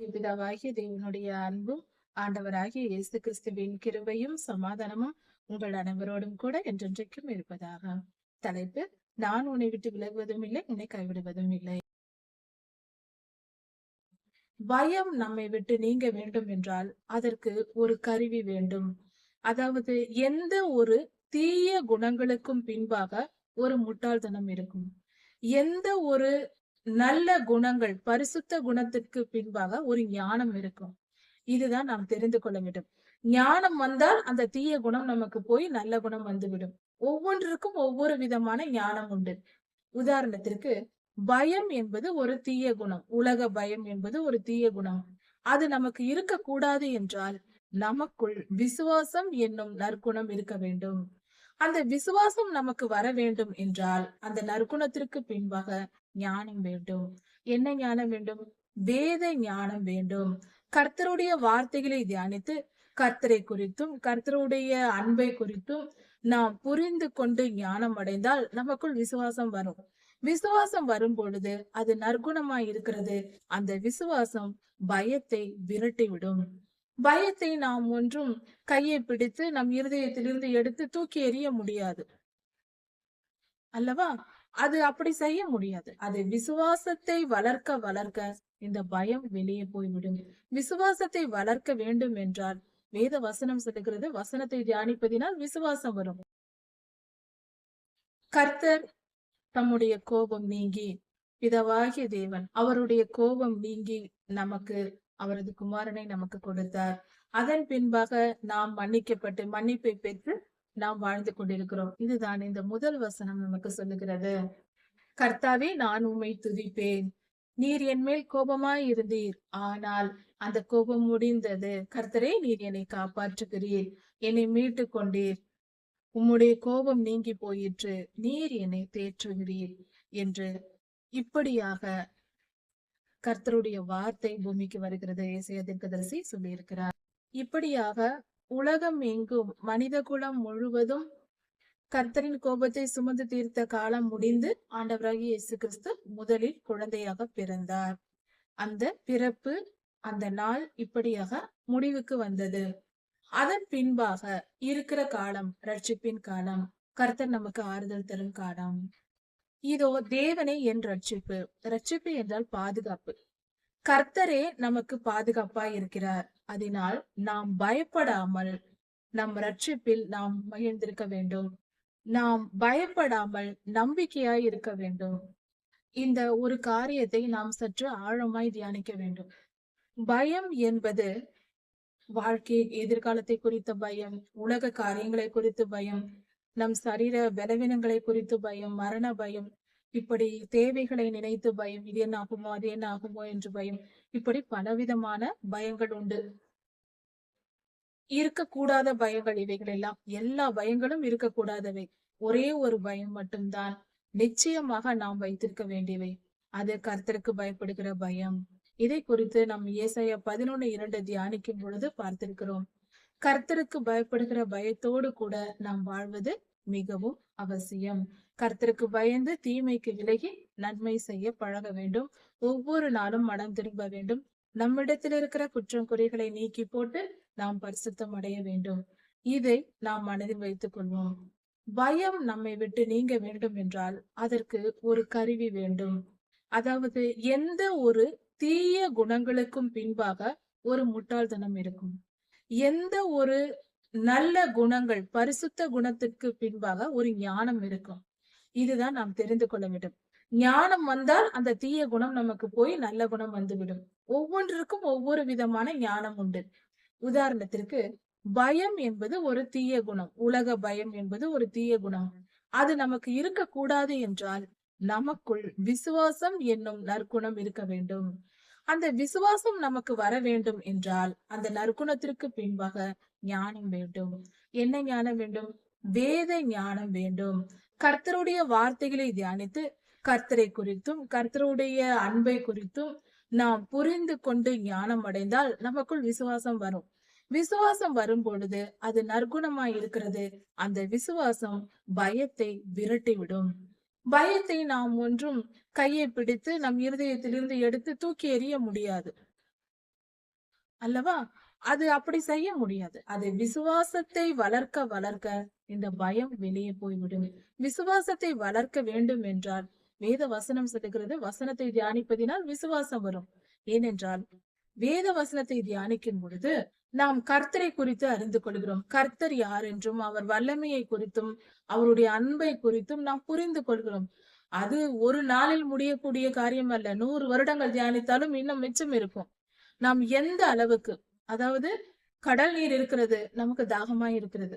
பிதாவாகிய தேவனுடைய அன்பும் ஆண்டவராகிய இயேசு கிறிஸ்துவின் கிருபையும் சமாதானமும் உங்கள் அனைவரோடும் கூட என்றென்றைக்கும் இருப்பதாக. தலைப்பு நான் உன்னை விட்டு விலகுவதும் இல்லை உன்னை கைவிடுவதும் இல்லை. பயம் நம்மை விட்டு நீங்க வேண்டும் என்றால் அதற்கு ஒரு கருவி வேண்டும். அதாவது எந்த ஒரு தீய குணங்களுக்கும் பின்பாக ஒரு முட்டாள்தனம் இருக்கும். எந்த ஒரு நல்ல குணங்கள் பரிசுத்த குணத்திற்கு பின்பாக ஒரு ஞானம் இருக்கும். இதுதான் நாம் தெரிந்து கொள்ள வேண்டும். ஞானம் வந்தால் அந்த தீய குணம் நமக்கு போய் நல்ல குணம் வந்துவிடும். ஒவ்வொன்றிற்கும் ஒவ்வொரு விதமான ஞானம் உண்டு. உதாரணத்திற்கு பயம் என்பது ஒரு தீய குணம். உலக பயம் என்பது ஒரு தீய குணம். அது நமக்கு இருக்கக்கூடாது என்றால் நமக்குள் விசுவாசம் என்னும் நற்குணம் இருக்க வேண்டும். அந்த விசுவாசம் நமக்கு வர வேண்டும் என்றால் அந்த நற்குணத்திற்கு பின்பாக ஞானம் வேண்டும். என்ன ஞானம் வேண்டும்? வேத ஞானம் வேண்டும். கர்த்தருடைய வார்த்தைகளை தியானித்து கர்த்தரை குறித்தும் கர்த்தருடைய அன்பை குறித்தும் நாம் புரிந்து கொண்டு ஞானம் அடைந்தால் நமக்குள் விசுவாசம் வரும். விசுவாசம் வரும் பொழுது அது நற்குணமாய் இருக்கிறது. அந்த விசுவாசம் பயத்தை விரட்டிவிடும். பயத்தை நாம் ஒன்றும் கையை பிடித்து நம் இருதயத்திலிருந்து எடுத்து தூக்கி எறிய முடியாது. அல்லவா? அது அப்படி செய்ய முடியாது. அது விசுவாசத்தை வளர்க்க வளர்க்க இந்த பயம் வெளியே போய்விடும். விசுவாசத்தை வளர்க்க வேண்டும் என்றால் வேத வசனம் சொல்லுகிறது வசனத்தை தியானிப்பதினால் விசுவாசம் வரும். கர்த்தர் தம்முடைய கோபம் நீங்கி பிதவாகிய தேவன் அவருடைய கோபம் நீங்கி நமக்கு அவரது குமாரனை நமக்கு கொடுத்தார். அதன் பின்பாக நாம் மன்னிக்கப்பட்டு மன்னிப்பை பெற்று நாம் வாழ்ந்து கொண்டிருக்கிறோம். இதுதான் இந்த முதல் வசனம் நமக்கு சொல்லுகிறது. கர்த்தாவே நான் உண்மை துதிப்பேன். நீர் என் மேல் கோபமாய் இருந்தீர். ஆனால் அந்த கோபம் முடிந்தது. கர்த்தரே நீர் என்னை காப்பாற்றுகிறீர். என்னை மீட்டு கொண்டீர் உம்முடைய கோபம் நீங்கி போயிற்று. நீர் என்னை தேற்றுகிறீர். என்று இப்படியாக கர்த்தருடைய வார்த்தை பூமிக்கு வருகிறது. இசைய தீர்க்கதரிசி சொல்லியிருக்கிறார். இப்படியாக உலகம் எங்கும் மனித குலம் முழுவதும் கர்த்தரின் கோபத்தை சுமந்து தீர்த்த காலம் முடிந்து ஆண்டவராகி இயேசு கிறிஸ்து முதலில் குழந்தையாக பிறந்தார். அந்த பிறப்பு அந்த நாள் இப்படியாக முடிவுக்கு வந்தது. அதன் பின்பாக இருக்கிற காலம் ரட்சிப்பின் காலம். கர்த்தர் நமக்கு ஆறுதல் தரும் காலம். இதோ தேவனே என் ரட்சிப்பு ரட்சிப்பு என்றால் பாதுகாப்பு. கர்த்தரே நமக்கு பாதுகாப்பா இருக்கிறார் அதனால் நாம் பயப்படாமல் நம் ரட்சிப்பில் நாம் மகிழ்ந்திருக்க வேண்டும். நாம் பயப்படாமல் நம்பிக்கையாய் இருக்க வேண்டும். இந்த ஒரு காரியத்தை நாம் சற்று ஆழமாய் தியானிக்க வேண்டும். பயம் என்பது வாழ்க்கை எதிர்காலத்தை குறித்த பயம் உலக காரியங்களை குறித்து பயம் நம் சரீர பலவீனங்களை குறித்து பயம் மரண பயம் இப்படி தேவைகளை நினைத்து பயம் இது என்ன ஆகுமோ அது என்ன ஆகுமோ என்று பயம். இப்படி பலவிதமான பயங்கள் உண்டு. இருக்கக்கூடாத பயங்கள் இவைகள் எல்லாம். எல்லா பயங்களும் இருக்கக்கூடாதவை. ஒரே ஒரு பயம் மட்டும்தான். நிச்சயமாக நாம் வைத்திருக்க வேண்டியவை. அது கர்த்தருக்கு பயப்படுகிற பயம். இதை குறித்து நம் ஏசாயா பதினொன்னு இரண்டு தியானிக்கும் பொழுது பார்த்திருக்கிறோம். கர்த்தருக்கு பயப்படுகிற பயத்தோடு கூட நாம் வாழ்வது மிகவும் அவசியம். கர்த்தருக்கு பயந்து தீமைக்கு விலகி நன்மை செய்ய பழக வேண்டும். ஒவ்வொரு நாளும் மனம் திரும்ப வேண்டும். நம்மிடத்தில் இருக்கிற குற்றம் குறைகளை நீக்கி போட்டு நாம் பரிசுத்தம் அடைய வேண்டும். இதை நாம் மனதில் வைத்துக் கொள்வோம். பயம் நம்மை விட்டு நீங்க வேண்டும் என்றால் அதற்கு ஒரு கருவி வேண்டும். அதாவது எந்த ஒரு தீய குணங்களுக்கும் பின்பாக ஒரு முட்டாள்தனம் இருக்கும். எந்த ஒரு நல்ல குணங்கள் பரிசுத்த குணத்திற்கு பின்பாக ஒரு ஞானம் இருக்கும். இதுதான் நாம் தெரிந்து கொள்ள வேண்டும். ஞானம் வந்தால் அந்த தீய குணம் நமக்கு போய் நல்ல குணம் வந்துவிடும். ஒவ்வொன்றிற்கும் ஒவ்வொரு விதமான ஞானம் உண்டு. உதாரணத்திற்கு பயம் என்பது ஒரு தீய குணம். உலக பயம் என்பது ஒரு தீய குணம். அது நமக்கு இருக்கக்கூடாது என்றால் நமக்குள் விசுவாசம் என்னும் நற்குணம் இருக்க வேண்டும். அந்த விசுவாசம் நமக்கு வர வேண்டும் என்றால் அந்த நற்குணத்திற்கு பின்பாக ஞானம் வேண்டும். என்ன ஞானம் வேண்டும்? வேத ஞானம் வேண்டும். கர்த்தருடைய வார்த்தைகளை தியானித்து கர்த்தரை குறித்தும் கர்த்தருடைய அன்பை குறித்தும் நாம் புரிந்து கொண்டு ஞானம் அடைந்தால் நமக்குள் விசுவாசம் வரும். விசுவாசம் வரும் பொழுது அது நற்குணமாய் இருக்கிறது. அந்த விசுவாசம் பயத்தை விரட்டிவிடும். பயத்தை நாம் ஒன்றும் கையை பிடித்து நம் இருதயத்திலிருந்து எடுத்து தூக்கி எறிய முடியாது. அல்லவா? அது அப்படி செய்ய முடியாது. அது விசுவாசத்தை வளர்க்க வளர்க்க இந்த பயம் வெளியே போய்விடும். விசுவாசத்தை வளர்க்க வேண்டும் என்றால் வேத வசனம் சொல்லுகிறது வசனத்தை தியானிப்பதினால் விசுவாசம் வரும். ஏனென்றால் வேத வசனத்தை தியானிக்கும் பொழுது நாம் கர்த்தரை குறித்து அறிந்து கொள்கிறோம். கர்த்தர் யார் என்றும் அவர் வல்லமையை குறித்தும் அவருடைய அன்பை குறித்தும் நாம் புரிந்து கொள்கிறோம். அது ஒரு நாளில் முடியக்கூடிய காரியம் அல்ல. நூறு வருடங்கள் தியானித்தாலும் இன்னும் மிச்சம் இருக்கும். நாம் எந்த அளவுக்கு அதாவது கடல் நீர் இருக்கிறது நமக்கு தாகமாய் இருக்கிறது.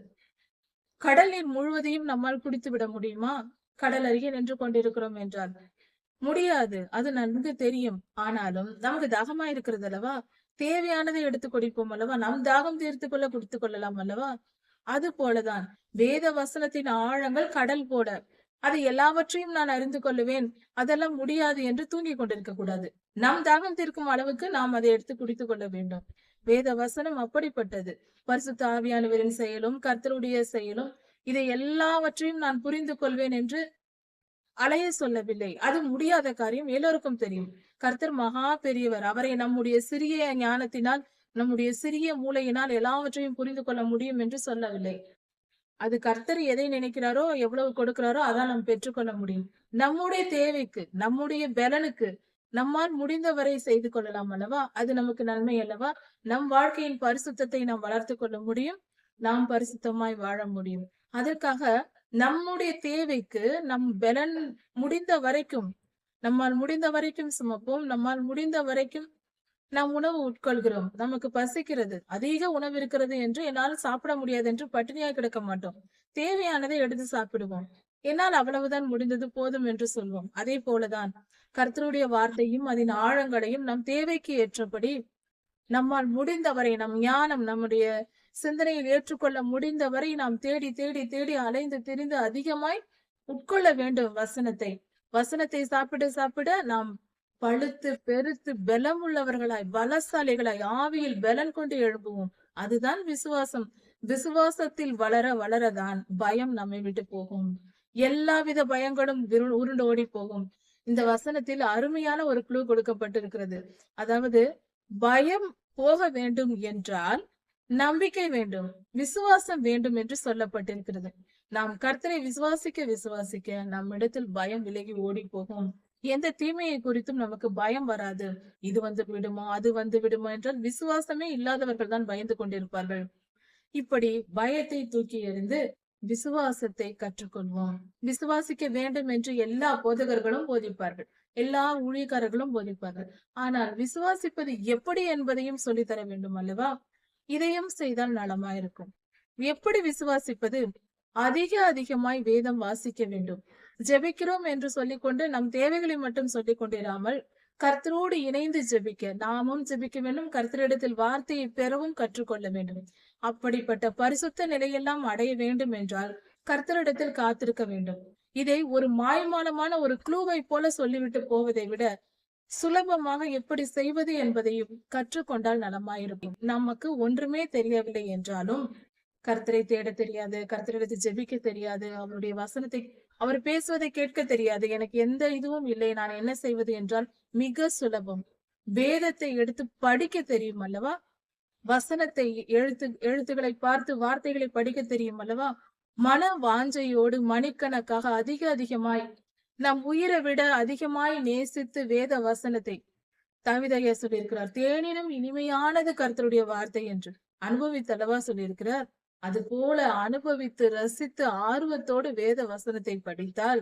கடல் நீர் முழுவதையும் நம்மால் குடித்து விட முடியுமா? கடல் அருகே நின்று கொண்டிருக்கிறோம் என்றால் முடியாது அது நன்கு தெரியும். ஆனாலும் நமக்கு தாகமா இருக்கிறது அல்லவா? தேவையானதை எடுத்து குடிப்போம் அல்லவா? நம் தாகம் தீர்த்து கொள்ள குடித்துக் கொள்ளலாம் அல்லவா? அது போலதான் வேத வசனத்தின் ஆழங்கள் கடல் போல. அது எல்லாவற்றையும் நான் அறிந்து கொள்ளுவேன். அதெல்லாம் முடியாது என்று தூங்கி கொண்டிருக்க கூடாது. நம் தாகம் தீர்க்கும் அளவுக்கு நாம் அதை எடுத்து குடித்துக் கொள்ள வேண்டும். வேத வசனம் அப்படிப்பட்டது. பரிசுத்த ஆவியானவரின் செயலும் கர்த்தருடைய செயலும் இதை எல்லாவற்றையும் நான் புரிந்து கொள்வேன் என்று அலைய சொல்லவில்லை. அது முடியாத காரியம் எல்லோருக்கும் தெரியும். கர்த்தர் மகா பெரியவர். அவரை நம்முடைய சிறிய ஞானத்தினால் நம்முடைய சிறிய மூளையினால் எல்லாவற்றையும் புரிந்து கொள்ள முடியும் என்று சொல்லவில்லை. அது கர்த்தர் எதை நினைக்கிறாரோ எவ்வளவு கொடுக்கிறாரோ அதான் நாம் பெற்றுக்கொள்ள முடியும். நம்முடைய தேவைக்கு நம்முடைய பலனுக்கு நம்மால் முடிந்தவரை செய்து கொள்ளலாம் அல்லவா? அது நமக்கு நன்மை அல்லவா? நம் வாழ்க்கையின் பரிசுத்தத்தை நாம் வளர்த்து கொள்ள முடியும் நாம் பரிசுத்தமாய் வாழ முடியும். அதற்காக நம்முடைய தேவைக்கு நம் பலன் முடிந்த வரைக்கும் நம்மால் முடிந்த வரைக்கும் சுமப்போம் நம்மால் முடிந்த வரைக்கும் நாம் உணவு உட்கொள்கிறோம். நமக்கு பசிக்கிறது அதிக உணவு இருக்கிறது என்று என்னால் சாப்பிட முடியாது என்று பட்டினியாக கிடக்க மாட்டோம். தேவையானதை எடுத்து சாப்பிடுவோம். என்னால் அவ்வளவுதான் முடிந்தது போதும் என்று சொல்வோம். அதே போலதான் கர்த்தருடைய வார்த்தையும் அதன் ஆழங்களையும் நம் தேவைக்கு ஏற்றபடி நம்மால் முடிந்தவரை நம் ஞானம் நம்முடைய சிந்தனையில் ஏற்றுக்கொள்ள முடிந்தவரை நாம் தேடி தேடி தேடி அலைந்து திரிந்து அதிகமாய் உட்கொள்ள வேண்டும் வசனத்தை. வசனத்தை சாப்பிட சாப்பிட நாம் பழுத்து பெருத்து பலம் உள்ளவர்களாய் பலசாலிகளாய் ஆவியில் பலன் கொண்டு எழுப்புவோம் அதுதான் விசுவாசம். விசுவாசத்தில் வளர வளரதான் பயம் நம்மை விட்டு போகும். எல்லாவித பயங்களும் உருண்டு ஓடி போகும். இந்த வசனத்தில் அருமையான ஒரு குழு கொடுக்கப்பட்டிருக்கிறது. அதாவது பயம் போக வேண்டும் என்றால் நம்பிக்கை வேண்டும் விசுவாசம் வேண்டும் என்று சொல்லப்பட்டிருக்கிறது. நாம் கர்த்தரை விசுவாசிக்க விசுவாசிக்க நம்மிடத்தில் பயம் விலகி ஓடி போகும். எந்த தீமையை குறித்தும் நமக்கு பயம் வராது. இது வந்து விடுமோ அது வந்து விடுமோ என்றால் விசுவாசமே இல்லாதவர்கள் தான் பயந்து கொண்டிருப்பார்கள். இப்படி பயத்தை தூக்கி எறிந்து விசுவாசத்தை கற்றுக்கொள்வோம். விசுவாசிக்க வேண்டும் என்று எல்லா போதகர்களும் போதிப்பார்கள். எல்லா ஊழியக்காரர்களும் போதிப்பார்கள். ஆனால் விசுவாசிப்பது எப்படி என்பதையும் சொல்லித்தர வேண்டும் அல்லவா? இதையும் செய்தால் நலமாயிருக்கும் எப்படி விசுவாசிப்பது? அதிக அதிகமாய் வேதம் வாசிக்க வேண்டும். ஜெபிக்கிறோம் என்று சொல்லிக்கொண்டு நம் தேவைகளை மட்டும் சொல்லிக் கொண்டிராமல் கர்த்தரோடு இணைந்து ஜெபிக்க நாமும் ஜெபிக்க வேண்டும். கர்த்தரிடத்தில் வார்த்தையை பெறவும் கற்றுக்கொள்ள வேண்டும். அப்படிப்பட்ட பரிசுத்த நிலையெல்லாம் அடைய வேண்டும் என்றால் கர்த்தரிடத்தில் காத்திருக்க வேண்டும். இதை ஒரு மாயமானமான ஒரு க்ளூவை போல சொல்லிவிட்டு போவதை விட சுலபமாக எப்படி செய்வது என்பதையும் கற்றுக்கொண்டால் நலமாயிருக்கும். நமக்கு ஒன்றுமே தெரியவில்லை என்றாலும் கர்த்தரை தேட தெரியாது கர்த்தரிடத்தை ஜெபிக்க தெரியாது அவருடைய வசனத்தை அவர் பேசுவதை கேட்க தெரியாது. எனக்கு எந்த இதுவும் இல்லை. நான் என்ன செய்வது என்றால் மிக சுலபம். வேதத்தை எடுத்து படிக்க தெரியும் அல்லவா? வசனத்தை எழுத்து எழுத்துக்களை பார்த்து வார்த்தைகளை படிக்க தெரியும் அல்லவா? மன வாஞ்சையோடு மணிக்கணக்காக அதிக அதிகமாய் நம் உயிரை விட அதிகமாய் நேசித்து வேத வசனத்தை தவிதையா சொல்லியிருக்கிறார் தேனினும் இனிமையானது கர்த்தருடைய வார்த்தை என்று அனுபவித்தளவா சொல்லியிருக்கிறார். அது போல அனுபவித்து ரசித்து ஆர்வத்தோடு வேத வசனத்தை படித்தால்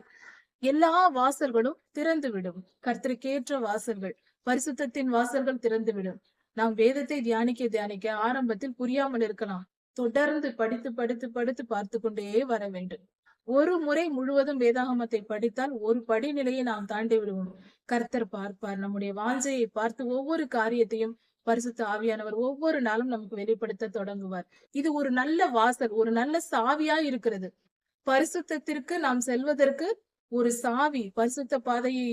எல்லா வாசல்களும் திறந்துவிடும். கர்த்தருக்கேற்ற வாசல்கள் பரிசுத்தத்தின் வாசல்கள் திறந்துவிடும். நாம் வேதத்தை தியானிக்க தியானிக்க ஆரம்பத்தில் புரியாமல் இருக்கலாம். தொடர்ந்து படித்து படித்து படித்து பார்த்து கொண்டே வர வேண்டும். ஒரு முறை முழுவதும் வேதாகமத்தை படித்தால் ஒரு படிநிலையை நாம் தாண்டி விடுவோம். கர்த்தர் பார்ப்பார். நம்முடைய வாஞ்சையை பார்த்து ஒவ்வொரு காரியத்தையும் பரிசுத்த ஆவியானவர் ஒவ்வொரு நாளும் நமக்கு வெளிப்படுத்த தொடங்குவார். இது ஒரு நல்ல வாசல் ஒரு நல்ல சாவியா இருக்கிறது. பரிசுத்தத்திற்கு நாம் செல்வதற்கு ஒரு சாவி பரிசுத்த பாதையை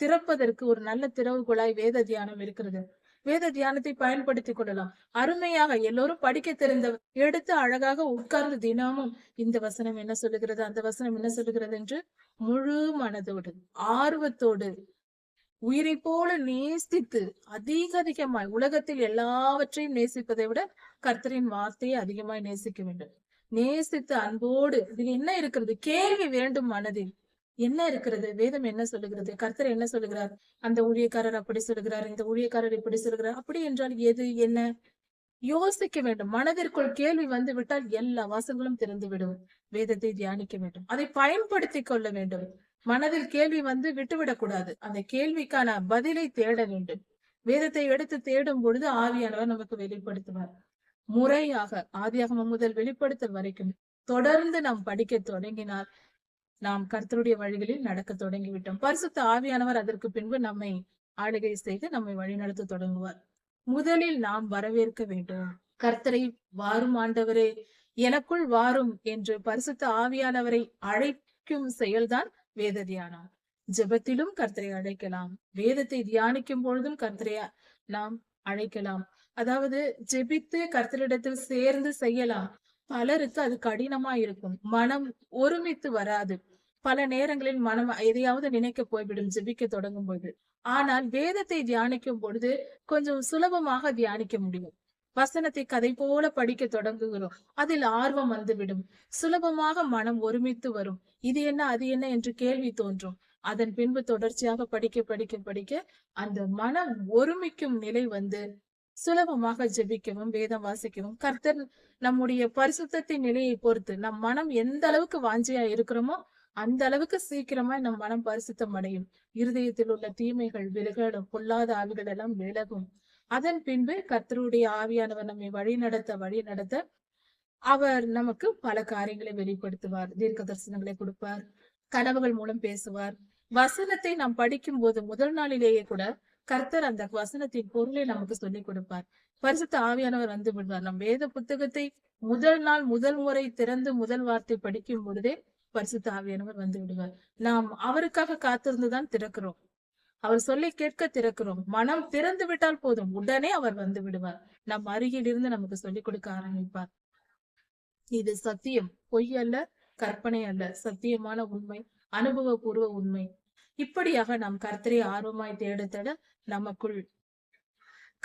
திறப்பதற்கு ஒரு நல்ல திறவுகோலாய் வேத தியானம் இருக்கிறது. வேத தியானத்தை பயன்படுத்திக் கொள்ளலாம். அருமையாக எல்லோரும் படிக்க தெரிந்த எடுத்து அழகாக உட்கார்ந்து தினமும் இந்த வசனம் என்ன சொல்லுகிறது அந்த வசனம் என்ன சொல்லுகிறது என்று முழு மனதோடு ஆர்வத்தோடு உயிரை போல நேசித்து அதிக அதிகமாய் உலகத்தில் எல்லாவற்றையும் நேசிப்பதை விட கர்த்தரின் வார்த்தையை அதிகமாய் நேசிக்க வேண்டும். நேசித்து அன்போடு இதில் என்ன இருக்கிறது? கேள்வி வேண்டும் மனதில். என்ன இருக்கிறது? வேதம் என்ன சொல்லுகிறது? கர்த்தர் என்ன சொல்லுகிறார்? அந்த ஊழியக்காரர் அப்படி சொல்லுகிறார் இந்த ஊழியக்காரர் இப்படி சொல்லுகிறார். அப்படி என்றால் எது என்ன? யோசிக்க வேண்டும். மனதிற்குள் கேள்வி வந்து விட்டால் எல்லா வாசல்களும் திறந்து விடும். வேதத்தை தியானிக்க வேண்டும். அதை பயன்படுத்தி கொள்ள வேண்டும். மனதில் கேள்வி வந்து விட்டுவிடக்கூடாது அந்த கேள்விக்கான பதிலை தேட வேண்டும். வேதத்தை எடுத்து தேடும் பொழுது ஆவியானவர் நமக்கு வெளிப்படுத்துவார். முறையாக ஆதியாகமம் முதல் வெளிப்படுத்தல் வரைக்கும் தொடர்ந்து நாம் படிக்க தொடங்கினால் நாம் கர்த்தருடைய வழிகளில் நடக்க தொடங்கிவிட்டோம். பரிசுத்த ஆவியானவர் அதற்கு பின்பு நம்மை ஆளுகை செய்து நம்மை வழிநடத்த தொடங்குவார். முதலில் நாம் வரவேற்க வேண்டும். கர்த்தரை வாரும் ஆண்டவரே எனக்குள் வாரும் என்று பரிசுத்த ஆவியானவரை அழைக்கும் செயல்தான் வேத தியானம் ஜெபத்திலும் கர்த்தரை அழைக்கலாம். வேதத்தை தியானிக்கும் பொழுதும் கர்த்தரை நாம் அழைக்கலாம். அதாவது ஜெபித்து கர்த்தரிடத்தில் சேர்ந்து செய்யலாம். பலருக்கு அது கடினமா இருக்கும் மனம் ஒருமித்து வராது. பல நேரங்களில் மனம் எதையாவது நினைக்க போய்விடும் ஜெபிக்க தொடங்கும் போது ஆனால் வேதத்தை தியானிக்கும் பொழுது கொஞ்சம் சுலபமாக தியானிக்க முடியும். வசனத்தை கதை போல படிக்க தொடங்குகிறோம். அதில் ஆர்வம் வந்துவிடும். சுலபமாக மனம் ஒருமித்து வரும். இது என்ன அது என்ன என்று கேள்வி தோன்றும். அதன் பின்பு தொடர்ச்சியாக படிக்க படிக்க படிக்க அந்த மனம் ஒருமிக்கும் நிலை வந்து சுலபமாக ஜெபிக்கவும் வேதம் வாசிக்கவும். கர்த்தர் நம்முடைய பரிசுத்தத்தின் நிலையை பொறுத்து நம் மனம் எந்த அளவுக்கு வாஞ்சியா இருக்கிறோமோ அந்த அளவுக்கு சீக்கிரமா நம் மனம் பரிசுத்தம் அடையும் இருதயத்தில் உள்ள தீமைகள் விலகலும் பொல்லாத ஆவிகள் எல்லாம் விலகும். அதன் பின்பு கர்த்தருடைய ஆவியானவர் நம்மை வழி நடத்த வழி நடத்த அவர் நமக்கு பல காரியங்களை வெளிப்படுத்துவார். தீர்க்க தரிசனங்களை கொடுப்பார். கனவுகள் மூலம் பேசுவார். வசனத்தை நாம் படிக்கும் போது முதல் நாளிலேயே கூட கர்த்தர் அந்த வசனத்தின் பொருளை நமக்கு சொல்லிக் கொடுப்பார். பரிசுத்த ஆவியானவர் வந்து விடுவார். நம் வேத புத்தகத்தை முதல் நாள் முதல் முறை திறந்து முதல் வார்த்தை படிக்கும் பொழுதே பரிசுத்த ஆவியானவர் வந்து விடுவார். நாம் அவருக்காக காத்திருந்துதான் திறக்கிறோம். அவர் சொல்லி கேட்க திறக்கிறோம். மனம் திறந்து விட்டால் போதும். உடனே அவர் வந்து விடுவார். நம் அருகில் இருந்து நமக்கு சொல்லிக் கொடுக்க ஆரம்பிப்பார். இது சத்தியம். பொய் அல்ல கற்பனை அல்ல. சத்தியமான உண்மை அனுபவபூர்வ உண்மை. இப்படியாக நாம் கர்த்தரை ஆர்வமாய் தேட தேட நமக்குள்.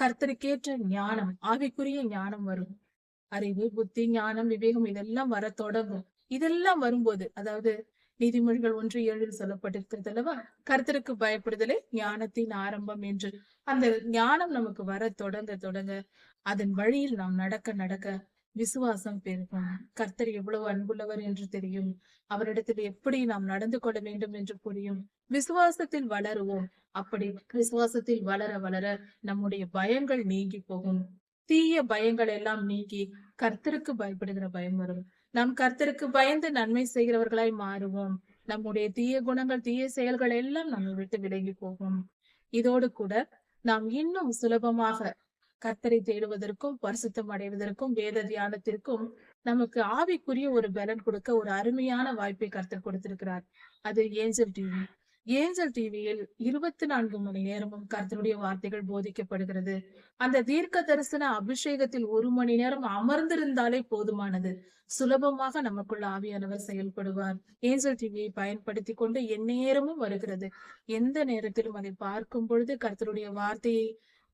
கர்த்தருக்கேற்ற ஞானம் ஆவிக்குரிய ஞானம் வரும். அறிவு புத்தி ஞானம் விவேகம் இதெல்லாம் வர தொடங்கும். இதெல்லாம் வரும்போது அதாவது நீதிமொழிகள் ஒன்று ஏழில் சொல்லப்பட்டிருக்கிறது அல்லவா? கர்த்தருக்கு பயப்படுதலே ஞானத்தின் ஆரம்பம் என்று. அந்த ஞானம் நமக்கு வர தொடங்க தொடங்க அதன் வழியில் நாம் நடக்க நடக்க விசுவாசம் பெருகும். கர்த்தர் எவ்வளவு அன்புள்ளவர் என்று தெரியும். அவரிடத்தில் எப்படி நாம் நடந்து கொள்ள வேண்டும் என்று புரியும். விசுவாசத்தில் வளருவோம். அப்படி விசுவாசத்தில் வளர வளர நம்முடைய பயங்கள் நீங்கி போகும். தீய பயங்கள் எல்லாம் நீங்கி கர்த்தருக்கு பயப்படுகிற பயம் வரும். நாம் கர்த்தருக்கு பயந்து நன்மை செய்கிறவர்களாய் மாறுவோம். நம்முடைய தீய குணங்கள் தீய செயல்கள் எல்லாம் நம்மை விட்டு விலகி போகும். இதோடு கூட நாம் இன்னும் சுலபமாக கர்த்தரை தேடுவதற்கும் பரிசுத்தம் அடைவதற்கும் வேத தியானத்திற்கும் நமக்கு ஆவிக்குரிய ஒரு பலன் கொடுக்க ஒரு அருமையான வாய்ப்பை கர்த்தர் கொடுத்திருக்கிறார். அது ஏஞ்சல் டிவி. ஏஞ்சல் டிவியில் இருபத்தி நான்கு மணி நேரமும் கர்த்தருடைய வார்த்தைகள் போதிக்கப்படுகிறது. அந்த தீர்க்க தரிசன அபிஷேகத்தில் ஒரு மணி நேரம் அமர்ந்திருந்தாலே போதுமானது. சுலபமாக நமக்குள்ள ஆவியானவர் செயல்படுவார். ஏஞ்சல் டிவியை பயன்படுத்தி கொண்டு எந்நேரமும் வருகிறது. எந்த நேரத்திலும் அதை பார்க்கும் பொழுது கர்த்தருடைய வார்த்தையை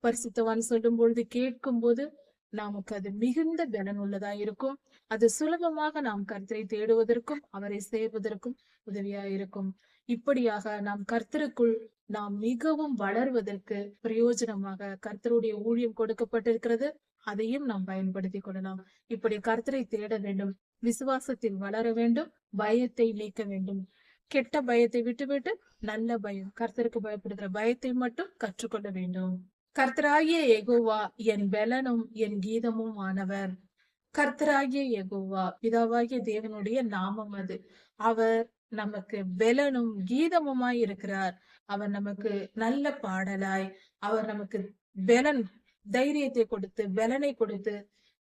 பரிசுத்தவான் சொல்லும் பொழுது கேட்கும் போது நமக்கு அது மிகுந்த பலன் உள்ளதா இருக்கும். அது சுலபமாக நாம் கருத்தை தேடுவதற்கும் அவரை செய்வதற்கும் உதவியா இருக்கும். இப்படியாக நாம் கர்த்தருக்குள் நாம் மிகவும் வளர்வதற்கு பிரயோஜனமாக கர்த்தருடைய ஊழியம் கொடுக்கப்பட்டிருக்கிறது. அதையும் நாம் பயன்படுத்தி கொள்ளலாம். இப்படி கர்த்தரை தேட வேண்டும். விசுவாசத்தில் வளர வேண்டும். பயத்தை நீக்க வேண்டும். கெட்ட பயத்தை விட்டுவிட்டு நல்ல பயம். கர்த்தருக்கு பயப்படுகிற பயத்தை மட்டும் கற்றுக்கொள்ள வேண்டும். கர்த்தராகிய எகோவா என் பலனும் என் கீதமும் ஆனவர். கர்த்தராகிய எகோவா பிதாவாகிய தேவனுடைய நாமம் அது. அவர் நமக்கு பலனும் கீதமுமாய் இருக்கிறார். அவர் நமக்கு நல்ல பாடலாய் அவர் நமக்கு பலன் தைரியத்தை கொடுத்து பலனை கொடுத்து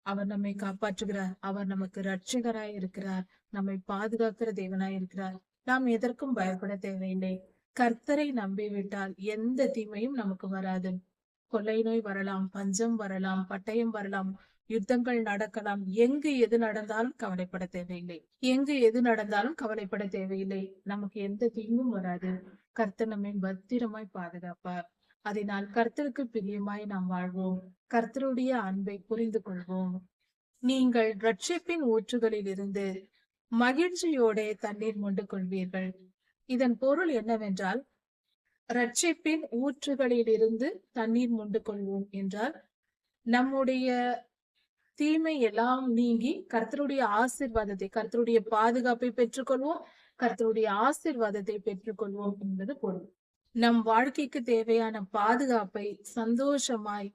அவர் நம்மை காப்பாற்றுகிறார். அவர் நமக்கு ரட்சகராய் இருக்கிறார். நம்மை பாதுகாக்கிற தேவனாய் இருக்கிறார். நாம் எதற்கும் பயப்பட தேவையில்லை. கர்த்தரை நம்பிவிட்டால் எந்த தீமையும் நமக்கு வராது. கொள்ளை நோய் வரலாம் பஞ்சம் வரலாம் பட்டயம் வரலாம் யுத்தங்கள் நடக்கலாம். எங்கு எது நடந்தாலும் கவலைப்பட தேவையில்லை. எங்கு எது நடந்தாலும் கவலைப்பட தேவையில்லை. நமக்கு எந்த தீங்கும் வராது. கர்த்தர் நம்மை பத்திரமாய் பாதுகாப்பார். அதனால் கர்த்தருக்கு பிரியமாய் நாம் வாழ்வோம். கர்த்தருடைய அன்பை புரிந்து கொள்வோம். நீங்கள் ரட்சிப்பின் ஊற்றுகளில் இருந்து மகிழ்ச்சியோட தண்ணீர் மொண்டு கொள்வீர்கள். இதன் பொருள் என்னவென்றால் ரட்சிப்பின் ஊற்றுகளில் இருந்து தண்ணீர் மொண்டு கொள்வோம் என்றால் நம்முடைய தீமை எல்லாம் நீங்கி கர்த்தருடைய ஆசிர்வாதத்தை கர்த்தருடைய பாதுகாப்பை பெற்றுக்கொள்வோம். கர்த்தருடைய ஆசிர்வாதத்தை பெற்றுக்கொள்வோம் என்பது பொருள். நம் வாழ்க்கைக்கு தேவையான பாதுகாப்பை சந்தோஷமாய்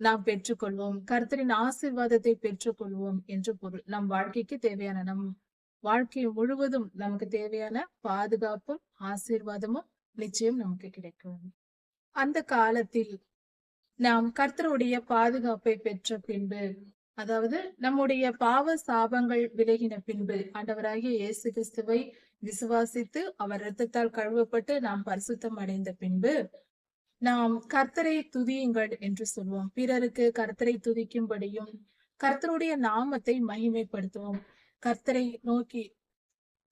நாம் பெற்றுக்கொள்வோம். கர்த்தரின் ஆசிர்வாதத்தை பெற்றுக்கொள்வோம் என்று பொருள். நம் வாழ்க்கைக்கு தேவையான நம் வாழ்க்கை முழுவதும் நமக்கு தேவையான பாதுகாப்பும் ஆசீர்வாதமும் நிச்சயம் நமக்கு கிடைக்கும். அந்த காலத்தில் நாம் கர்த்தருடைய பாதுகாப்பை பெற்ற பின்பு அதாவது நம்முடைய பாவ சாபங்கள் விலகின பின்பு ஆண்டவராகிய இயேசு கிறிஸ்துவை விசுவாசித்து அவர் இரத்தத்தால் கழுவப்பட்டு நாம் பரிசுத்தம் அடைந்த பின்பு நாம் கர்த்தரை துதியுங்கள் என்று சொல்வோம். பிறருக்கு கர்த்தரை துதிக்கும்படியும் கர்த்தருடைய நாமத்தை மகிமைப்படுத்துவோம். கர்த்தரை நோக்கி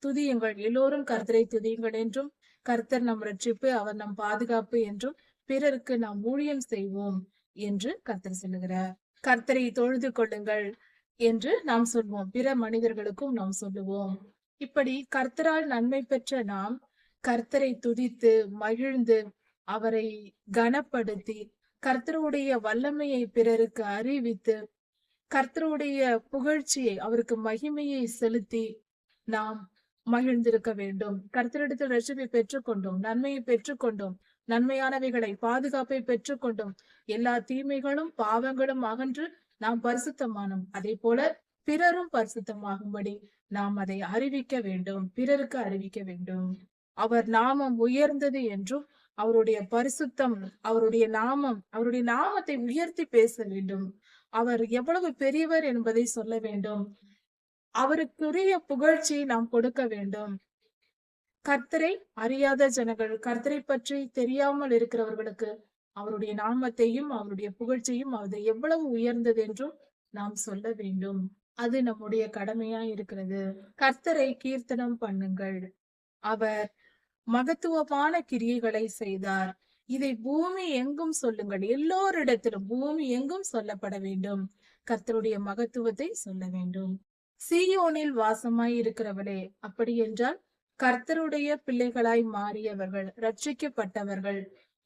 துதியுங்கள். எல்லோரும் கர்த்தரை துதியுங்கள் என்றும் கர்த்தர் நம் ரட்சிப்பு அவர் நம் பாதுகாப்பு என்றும் பிறருக்கு நாம் ஊழியம் செய்வோம் என்று கர்த்தர் சொல்லுகிறார். கர்த்தரை தொழுது கொள்ளுங்கள் என்று நாம் சொல்வோம். பிற மனிதர்களுக்கும் நாம் சொல்லுவோம். இப்படி கர்த்தரால் நன்மை பெற்ற நாம் கர்த்தரை துதித்து மகிழ்ந்து அவரை கனப்படுத்தி கர்த்தருடைய வல்லமையை பிறருக்கு அறிவித்து கர்த்தருடைய புகழ்ச்சியை அவருக்கு மகிமையை செலுத்தி நாம் மகிழ்ந்திருக்க வேண்டும். கர்த்தரிடத்தில் ரட்சிப்பை பெற்றுக்கொண்டோம் நன்மையை பெற்றுக்கொண்டோம். நன்மையானவைகளை பாதுகாப்பை பெற்றுக்கொண்டும் எல்லா தீமைகளும் பாவங்களும் அகன்று நாம் பரிசுத்தமானோம். அதே போல பிறரும் பரிசுத்தமாகும்படி நாம் அதை அறிவிக்க வேண்டும். பிறருக்கு அறிவிக்க வேண்டும். அவர் நாமம் உயர்ந்தது என்றும் அவருடைய பரிசுத்தம் அவருடைய நாமம் அவருடைய நாமத்தை உயர்த்தி பேச வேண்டும். அவர் எவ்வளவு பெரியவர் என்பதை சொல்ல வேண்டும். அவருக்குரிய புகழ்ச்சியை நாம் கொடுக்க வேண்டும். கர்த்தரை அறியாத ஜனங்கள் கர்த்தரை பற்றி தெரியாமல் இருக்கிறவர்களுக்கு அவருடைய நாமத்தையும் அவருடைய புகழ்ச்சியும் அது எவ்வளவு உயர்ந்தது என்றும் நாம் சொல்ல வேண்டும். அது நம்முடைய கடமையா இருக்கிறது. கர்த்தரை கீர்த்தனம் பண்ணுங்கள். அவர் மகத்துவமான கிரியைகளை செய்தார். இதை பூமி எங்கும் சொல்லுங்கள். எல்லோரிடத்திலும் பூமி எங்கும் சொல்லப்பட வேண்டும். கர்த்தருடைய மகத்துவத்தை சொல்ல வேண்டும். சீயோனில் வாசமாய் இருக்கிறவளே அப்படி என்றால் கர்த்தருடைய பிள்ளைகளாய் மாறியவர்கள் ரட்சிக்கப்பட்டவர்கள்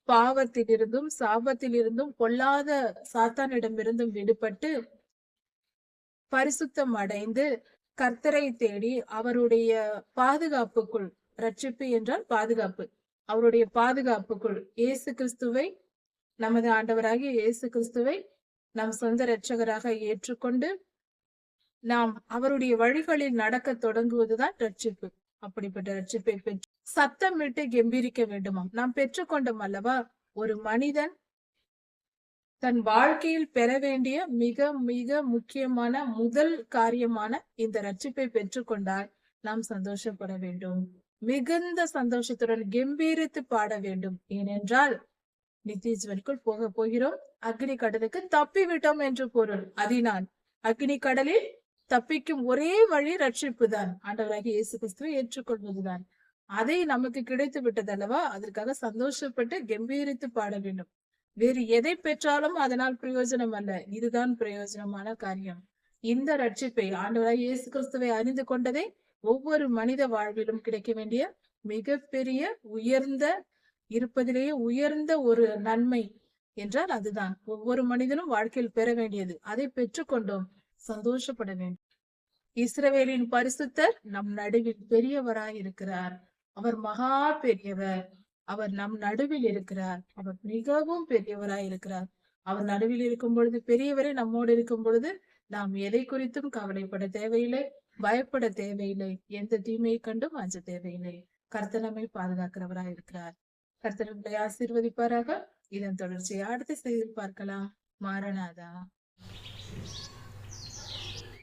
பாவத்திலிருந்தும் சாபத்திலிருந்தும் பொல்லாத சாத்தானிடமிருந்தும் விடுபட்டு பரிசுத்தம் அடைந்து கர்த்தரை தேடி அவருடைய பாதுகாப்புக்குள் ரட்சிப்பு என்றால் பாதுகாப்பு. அவருடைய பாதுகாப்புக்குள் இயேசு கிறிஸ்துவை நமது ஆண்டவராகிய இயேசு கிறிஸ்துவை நம் சொந்த இரட்சகராக ஏற்றுக்கொண்டு நாம் அவருடைய வழிகளில் நடக்க தொடங்குவதுதான் ரட்சிப்பு அப்படிப்பட்ட ரட்சிப்பை பெற்று சத்தமிட்டு கெம்பீரிக்க வேண்டுமாம். நாம் பெற்றுக்கொண்டோம் அல்லவா? ஒரு மனிதன் தன் வாழ்க்கையில் பெற வேண்டிய மிக மிக முக்கியமான முதல் காரியமான இந்த ரட்சிப்பை பெற்றுக்கொண்டால் நாம் சந்தோஷப்பட வேண்டும். மிகுந்த சந்தோஷத்துடன் கெம்பீரித்து பாட வேண்டும். ஏனென்றால் நித்திய போக போகிறோம். அக்னி கடலுக்கு தப்பி விட்டோம் என்று பொருள். அதினால் அக்னி கடலில் தப்பிக்கும் ஒரே வழி ரட்சிப்பு தான். ஆண்டவராகிய இயேசு கிறிஸ்துவை ஏற்றுக்கொள்வதுதான். அதை நமக்கு கிடைத்து விட்டது அல்லவா அதற்காக சந்தோஷப்பட்டு கம்பீரித்து பாட வேண்டும். வேறு எதை பெற்றாலும் அதனால் பிரயோஜனம் அல்ல. இதுதான் பிரயோஜனமான காரியம். இந்த ரட்சிப்பை ஆண்டவராய் இயேசு கிறிஸ்துவை அறிந்து கொண்டதே ஒவ்வொரு மனித வாழ்விலும் கிடைக்க வேண்டிய மிகப்பெரிய உயர்ந்த இருப்பதிலேயே உயர்ந்த ஒரு நன்மை என்றால் அதுதான். ஒவ்வொரு மனிதனும் வாழ்க்கையில் பெற வேண்டியது. அதை பெற்றுக்கொண்டோம். சந்தோஷப்பட வேண்டும். இஸ்ரவேலின் பரிசுத்தர் நம் நடுவில் பெரியவராய் இருக்கிறார். அவர் மகா பெரியவர். அவர் நம் நடுவில் இருக்கிறார். அவர் மிகவும் பெரியவராய் இருக்கிறார். அவர் நடுவில் இருக்கும் பொழுது பெரியவரே நம்மோடு இருக்கும் பொழுது நாம் எதை குறித்தும் கவலைப்பட தேவையில்லை பயப்பட தேவையில்லை. எந்த தீமையை கண்டும் அஞ்ச தேவையில்லை. கர்த்தனமை பாதுகாக்கிறவராய் இருக்கிறார். கர்த்தனை ஆசீர்வதிப்பாராக. இதன் தொடர்ச்சியை அடுத்த செய்து பார்க்கலாம். மாரநாதா